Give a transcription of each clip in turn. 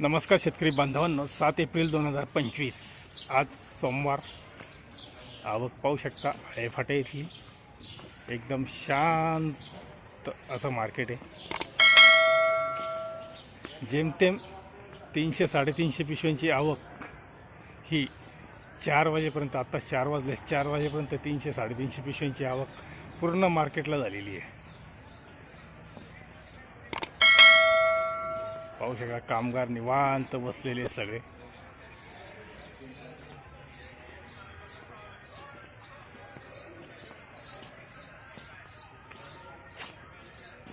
नमस्कार शेतकरी बांधवांनो सात एप्रिल दोन हजार पंचवीस. आज सोमवार. आवक पाहू शकता हेफाटे इथली एकदम शांत असं मार्केट आहे. जेमतेम तीनशे साडेतीनशे पिशव्यांची आवक ही चार वाजेपर्यंत आत्ता चार वाजले चार वाजेपर्यंत तीनशे साडेतीनशे पिशव्यांची आवक पूर्ण मार्केटला झालेली आहे. पाहू शकता कामगार निवांत बसलेले सगळे.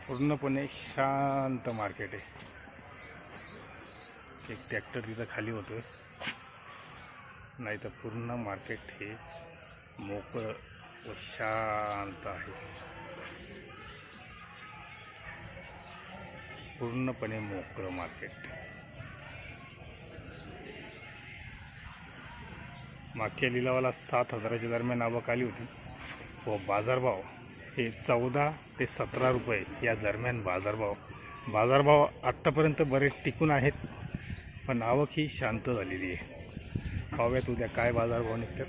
पूर्णपणे शांत मार्केट आहे. एक ट्रॅक्टर तिथं खाली होतोय. नाही तर पूर्ण मार्केट हे मोकळं व शांत आहे. पूर्णपणे मोकळं मार्केट. मागच्या लिलावाला सात हजाराच्या दरम्यान आवक आली होती. व बाजारभाव हे चौदा ते सतरा रुपये या दरम्यान बाजारभाव. बाजारभाव आत्तापर्यंत बरेच टिकून आहेत पण आवक ही शांत झालेली आहे. पाहूयात उद्या काय बाजारभाव निघतात.